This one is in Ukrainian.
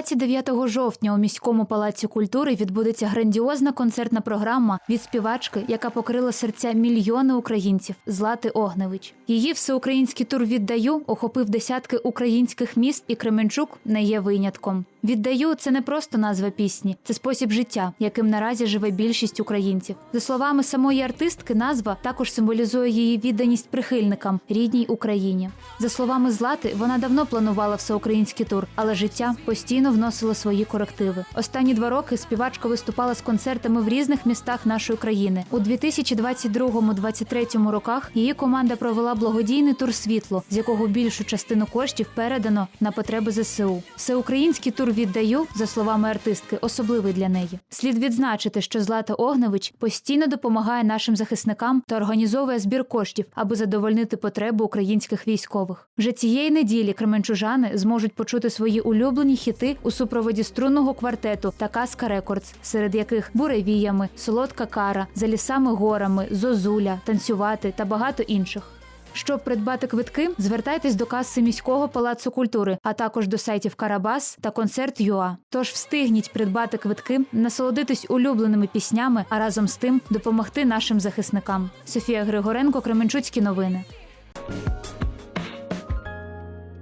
29 жовтня у міському палаці культури відбудеться грандіозна концертна програма від співачки, яка покрила серця мільйони українців Злати Огневич. Її всеукраїнський тур віддаю охопив десятки українських міст, і Кременчук не є винятком. Віддаю це не просто назва пісні, це спосіб життя, яким наразі живе більшість українців. За словами самої артистки, назва також символізує її відданість прихильникам рідній Україні. За словами Злати, вона давно планувала всеукраїнський тур, але життя постійно вносило свої корективи. Останні два роки співачка виступала з концертами в різних містах нашої країни. У 2022-2023 роках її команда провела благодійний тур світло, з якого більшу частину коштів передано на потреби ЗСУ. Всеукраїнський тур віддаю, за словами артистки, особливий для неї. Слід відзначити, що Злата Огневич постійно допомагає нашим захисникам та організовує збір коштів, аби задовольнити потреби українських військових. Вже цієї неділі кременчужани зможуть почути свої улюблені хіти у супроводі струнного квартету та казка Рекордс, серед яких буревіями, солодка кара, за лісами горами, зозуля, танцювати та багато інших. Щоб придбати квитки, звертайтесь до каси міського палацу культури, а також до сайтів Карабас та концерт ЮА. Тож встигніть придбати квитки, насолодитись улюбленими піснями, а разом з тим допомогти нашим захисникам. Софія Григоренко, Кременчуцькі новини.